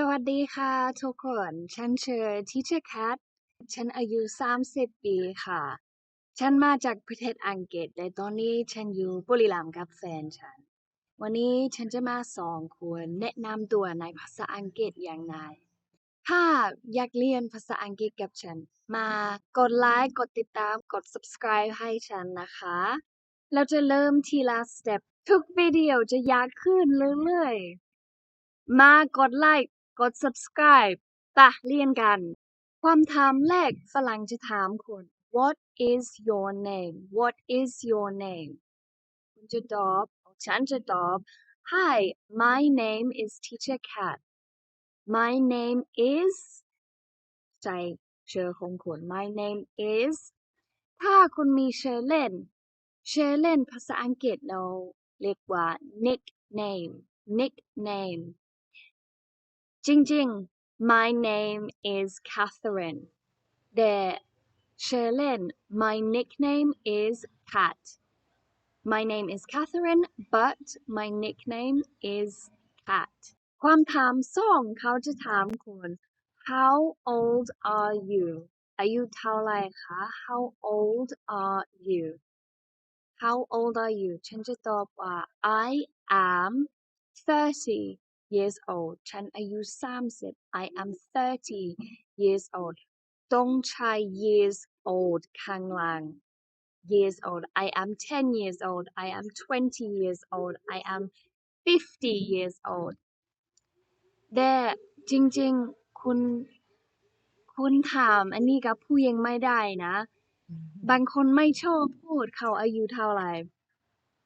สวัสดีค่ะทุกคน ฉันชื่อ Teacher Cat ฉันอายุ 30 ปีค่ะ ฉันมาจากประเทศอังกฤษแต่ตอนนี้ฉันอยู่บุรีรัมย์กับแฟนฉัน วันนี้ฉันจะมาสอนคุณแนะนำตัวในภาษาอังกฤษอย่างไรถ้าอยากเรียนภาษาอังกฤษกับฉัน มากดไลค์ กดติดตาม กด subscribe ให้ฉันนะคะ เราจะเริ่มทีละสเต็ปทุกวิดีโอจะยากขึ้นเรื่อยๆ มากดไลค์ กด subscribe ปะเรียนกัน ความถามแรกฝรั่งจะถามคุณ What is your name What is your name คุณจะตอบฉันจะตอบ Hi my name is Teacher Cat My name is ใจเชื่อของคุณ My name is ถ้าคุณมีเชื่อเล่นชื่อเล่นภาษาอังกฤษเราเรียกว่า nickname nickname จริงๆ My name is Catherine แต่ชื่อเล่น My nickname is Cat My name is Catherine but my nickname is Cat ความถามสองเขาจะถามคุณ How old are you อายุเท่าไหรคะ How old are you How old are you ฉันจะตอบว่า I am 30 years old ฉันอายุ30 I am 30 years old ต้องใช้ years old ข้างหลัง years old I am 10 years old I am 20 years old I am 50 years old แต่จริงๆ คุณ คุณถามอันนี้กับผู้ยังไม่ได้นะ บางคนไม่ชอบพูดเขาอายุเท่าไหร่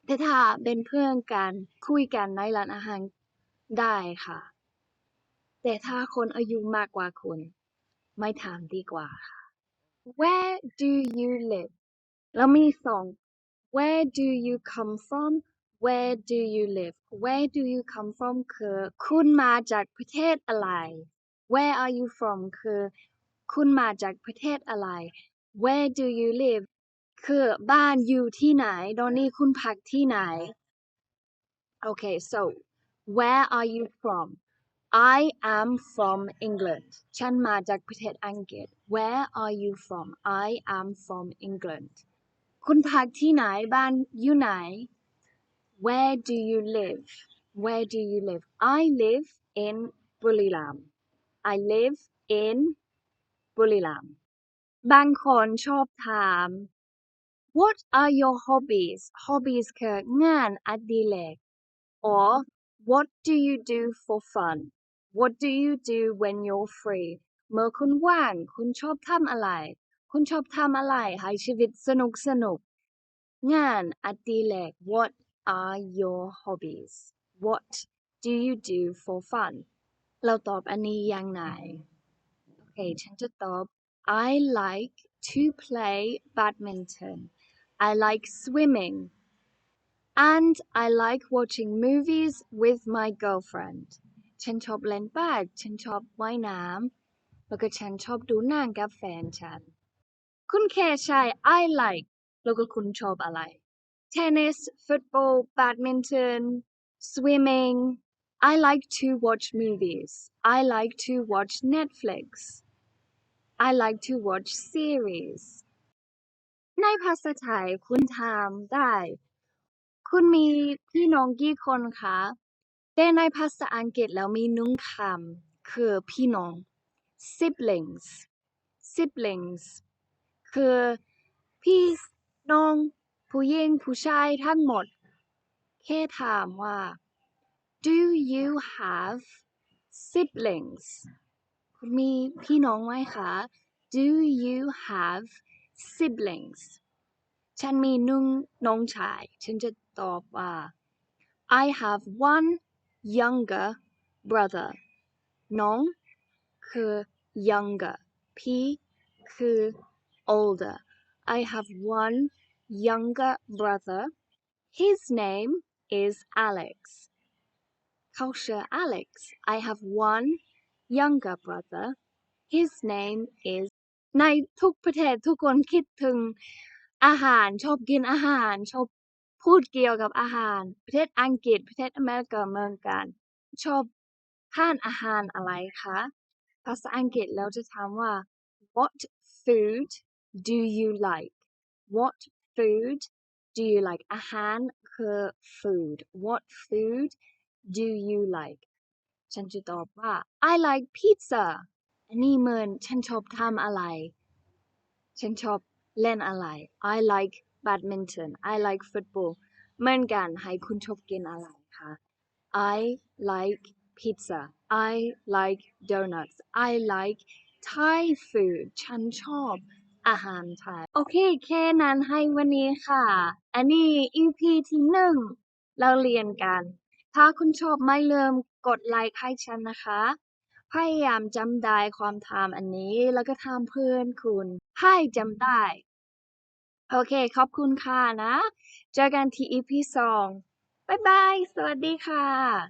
แต่ถ้าเป็นเพื่อนกันคุยกันในร้านอาหาร ได้ค่ะ แต่ถ้าคนอายุมากกว่าคุณ ไม่ถามดีกว่าค่ะ Where do you live แล้วมีสอง Where do you come from Where do you live Where do you come from คือคุณมาจากประเทศอะไร Where are you from คือคุณมาจากประเทศอะไร Where do you live คือบ้านอยู่ที่ไหนตอนนี้คุณพักที่ไหน Okay so where are you from I am from England ฉันมาจากประเทศอังกฤษ Where are you from I am from England คุณพักที่ไหน บ้านอยู่ไหน Where do you live Where do you live I live in บุรีรัมย์ I live in บุรีรัมย์บางคนชอบถาม What are your hobbies hobbies คืองานอดิเรก or What do you do for fun What do you do when you're free เมื่อคุณว่าง คุณชอบทำอะไร คุณชอบทำอะไร ให้ชีวิตสนุกสนุก งานอดิเรก What are your hobbies What do you do for fun เราตอบอันนี้ยังไงโอเค ฉันจะตอบ I like to play badminton I like swimming and I like watching movies with my girlfriend ฉันชอบเล่นบาสฉันชอบว่ายน้ำ แล้วก็ฉันชอบดูหนังกับแฟนฉัน คุณแค่ใช้ I like แล้วก็คุณชอบอะไร tennis football badminton swimming I like to watch movies I like to watch Netflix I like to watch series ในภาษาไทยคุณถามได้ คุณมีพี่น้องกี่คนคะ แต่ในภาษาอังกฤษแล้วมีหนึ่งคำคือพี่น้อง siblings siblings คือพี่น้องผู้หญิงผู้ชายทั้งหมด แค่ถามว่า do you have siblings คุณมีพี่น้องไหมคะ do you have siblings ฉันมีนึ่งน้องชาย ฉันจะ ตอบว่า I have one younger brother น้องคือ younger พี่คือ older I have one younger brother his name is Alex เขาชื่อ Alex I have one younger brother his name is ในทุกประเทศทุกคนคิดถึงอาหารชอบกินอาหาร ชอบ พูดเกี่ยวกับอาหาร ประเทศอังกฤษ ประเทศอเมริกาเมืองกัน ชอบทานอาหารอะไรคะ ภาษาอังกฤษเราจะถามว่า what food do you like what food do you like อาหารคือ food what food do you like ฉันจะตอบว่า I like pizza อันนี้เหมือนฉันชอบทำอะไร ฉันชอบเล่นอะไร I like badminton I like football เหมือนกันให้คุณชอบกินอะไรคะ I like pizza I like donuts I like Thai food ฉันชอบอาหารไทย โอเค แค่นั้นให้วันนี้ค่ะ อันนี้ EP ที่หนึ่งเราเรียนกัน ถ้าคุณชอบไม่ลืมกดไลค์ให้ฉันนะคะ พยายามจำได้ความทำอันนี้แล้วก็ทำเพื่อนคุณ ให้จำได้ โอเค ขอบคุณค่ะนะ เจอกันที่ EP สอง บ๊ายบาย สวัสดีค่ะ